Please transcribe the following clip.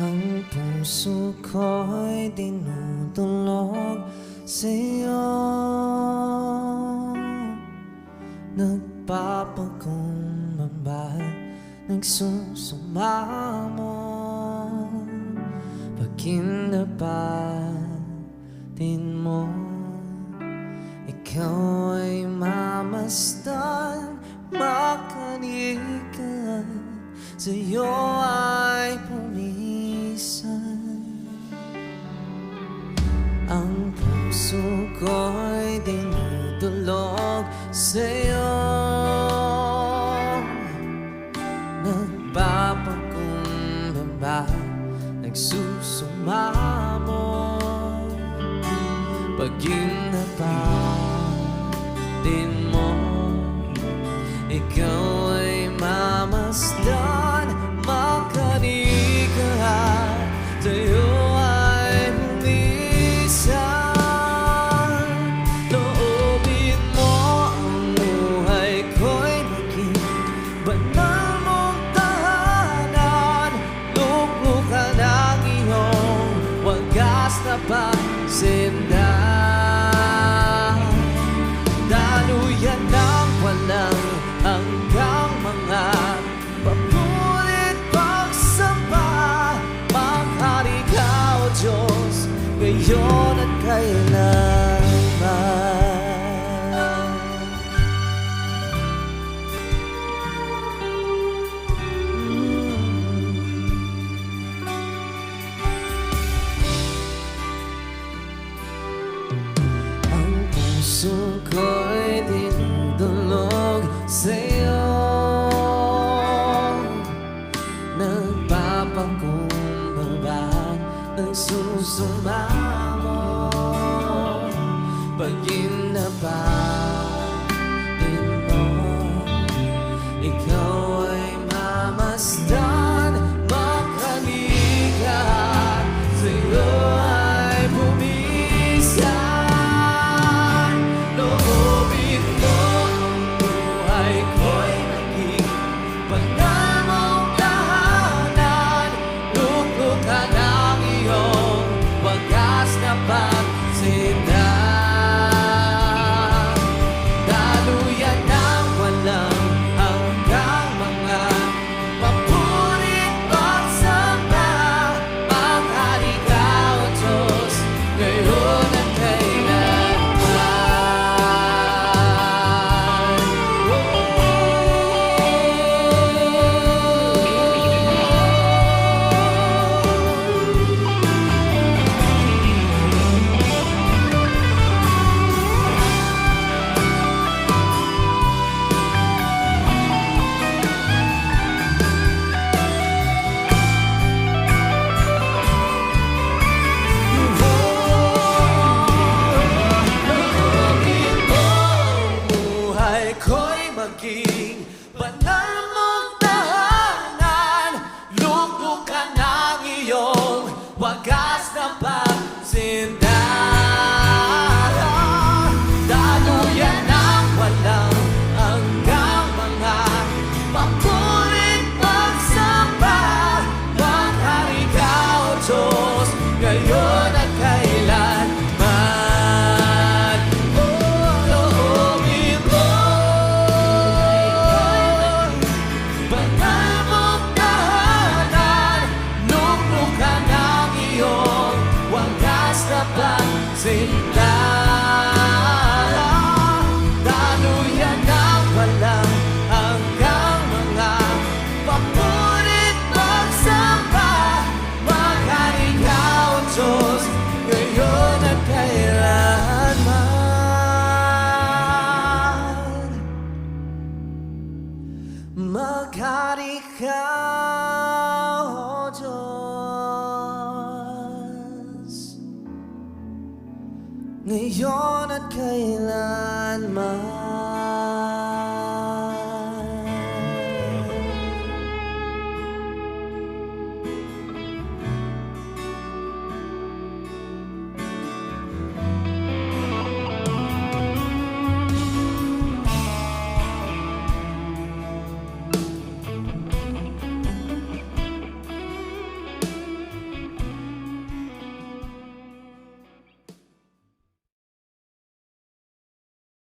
Ang puso ko'y dinudulog sa'yo. Nagpapagumbaba, nagsusumamo. Pagkinapatin mo Ikaw ay mamasdan, makanikan Sa'yo ay puso ko'y dinudulog sa'yo. Nagpapakumbaba, nagsusumamo Pag-inapa din you're the kind of Panaginabang ngayon ikaw, O Diyos, ngayon at kailanman.